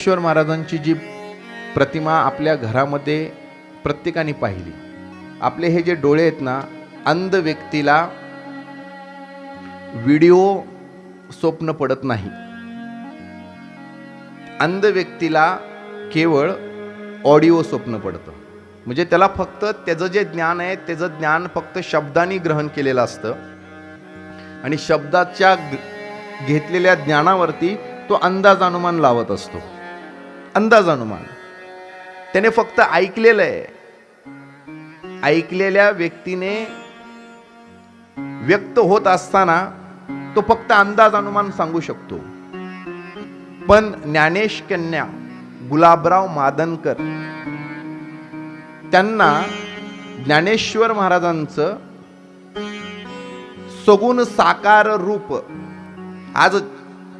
ईश्वर महाराजांची जी प्रतिमा आपल्या घरामध्ये प्रत्येकाने पाहिली. आपले हे जे डोळे आहेत ना अंध व्यक्तीला व्हिडिओ स्वप्न पडत नाही. अंध व्यक्तीला केवळ ऑडिओ स्वप्न पडतं. म्हणजे त्याला फक्त त्याचं जे ज्ञान आहे त्याचं ज्ञान फक्त शब्दांनी ग्रहण केलेलं असतं. आणि शब्दाच्या घेतलेल्या ज्ञानावरती तो अंदाज अनुमान लावत असतो. अंदाज अनुमान त्याने फक्त ऐकलेलं आहे. ऐकलेल्या व्यक्तीने व्यक्त होत असताना तो फक्त अंदाज अनुमान सांगू शकतो. पण ज्ञानेश कन्या गुलाबराव मादनकर त्यांना ज्ञानेश्वर महाराजांचं सगुण साकार रूप आज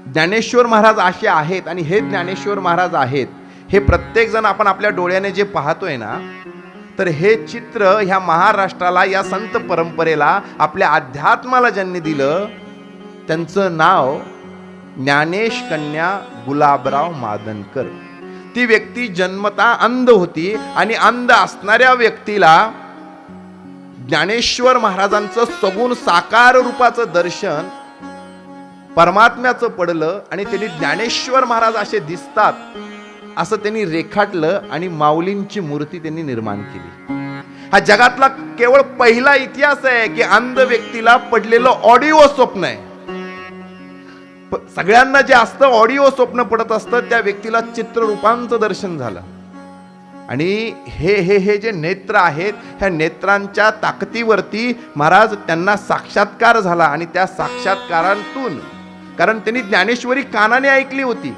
ज्ञानेश्वर महाराज असे आहेत आणि हे ज्ञानेश्वर महाराज आहेत हे प्रत्येकजण आपण आपल्या डोळ्याने जे पाहतोय ना तर हे चित्र ह्या महाराष्ट्राला या संत परंपरेला आपल्या अध्यात्माला ज्यांनी दिलं त्यांचं नाव ज्ञानेश कन्या गुलाबराव मादनकर. ती व्यक्ती जन्मता अंध होती आणि अंध असणाऱ्या व्यक्तीला ज्ञानेश्वर महाराजांचं सगुण साकार रूपाचं दर्शन परमात्म्याचं पडलं आणि त्यांनी ज्ञानेश्वर महाराज असे दिसतात असं त्यांनी रेखाटलं आणि माऊलींची मूर्ती त्यांनी निर्माण केली. हा जगातला केवळ पहिला इतिहास आहे की अंध व्यक्तीला पडलेलं ऑडिओ स्वप्न आहे. सगळ्यांना जे असतं ऑडिओ स्वप्न पडत असतं त्या व्यक्तीला चित्ररूपांचं दर्शन झालं. आणि हे हे हे जे नेत्र आहेत ह्या नेत्रांच्या ताकदीवरती महाराज त्यांना साक्षात्कार झाला आणि त्या साक्षात्कारातून कारण त्यांनी ज्ञानेश्वरी कानाने ऐकली होती.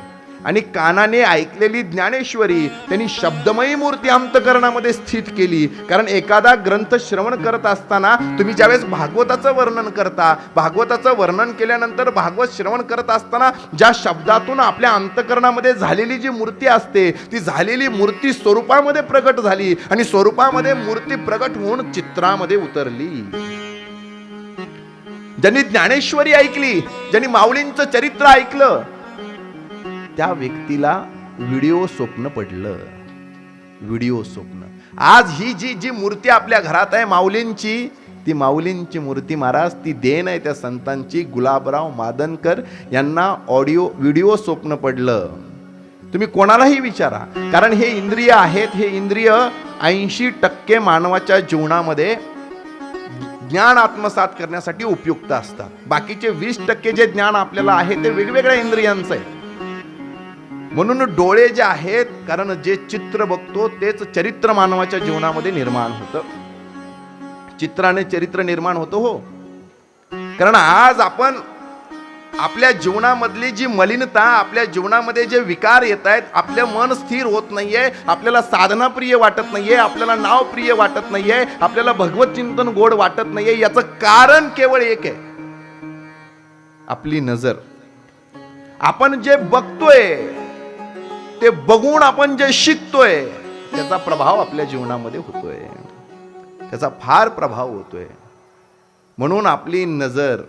आणि कानाने ऐकलेली ज्ञानेश्वरी त्यांनी शब्दमयी मूर्ती अंतकरणामध्ये स्थित केली. कारण एखादा ग्रंथ श्रवण करत असताना तुम्ही ज्यावेळेस भागवताचं वर्णन करता भागवताचं वर्णन केल्यानंतर भागवत श्रवण करत असताना ज्या शब्दातून आपल्या अंतकरणामध्ये झालेली जी मूर्ती असते ती झालेली मूर्ती स्वरूपामध्ये प्रगट झाली आणि स्वरूपामध्ये मूर्ती प्रगट होऊन चित्रामध्ये उतरली. ज्यांनी ज्ञानेश्वरी ऐकली ज्यांनी माऊलींचं चरित्र ऐकलं त्या व्यक्तीला व्हिडिओ स्वप्न पडलं. व्हिडिओ स्वप्न. आज ही जी जी मूर्ती आपल्या घरात आहे माऊलींची ती माऊलींची मूर्ती महाराज ती देण आहे त्या संतांची गुलाबराव मादनकर यांना ऑडिओ व्हिडिओ स्वप्न पडलं. तुम्ही कोणालाही विचारा कारण हे इंद्रिय आहेत हे इंद्रिय ऐंशी टक्के मानवाच्या जीवनामध्ये ज्ञान आत्मसात करण्यासाठी उपयुक्त असतात. बाकीचे वीस टक्के जे ज्ञान आपल्याला आहे ते वेगवेगळ्या इंद्रियांचं आहे. म्हणून डोळे जे आहेत कारण जे चित्र बघतो तेच चरित्र मानवाच्या जीवनामध्ये निर्माण होतं. चित्राने चरित्र निर्माण होतं हो. कारण आज आपण आपल्या जीवनामधली जी मलिनता आपल्या जीवनामध्ये जे विकार येत आहेत आपलं मन स्थिर होत नाहीये आपल्याला साधना प्रिय वाटत नाहीये आपल्याला नाव प्रिय वाटत नाहीये आपल्याला भगवत चिंतन गोड वाटत नाहीये याचं कारण केवळ एक आहे. आपली नजर. आपण जे बघतोय ते बघून आपण जे शिकतोय त्याचा प्रभाव आपल्या जीवनामध्ये होतोय. त्याचा फार प्रभाव होतोय. म्हणून आपली नजर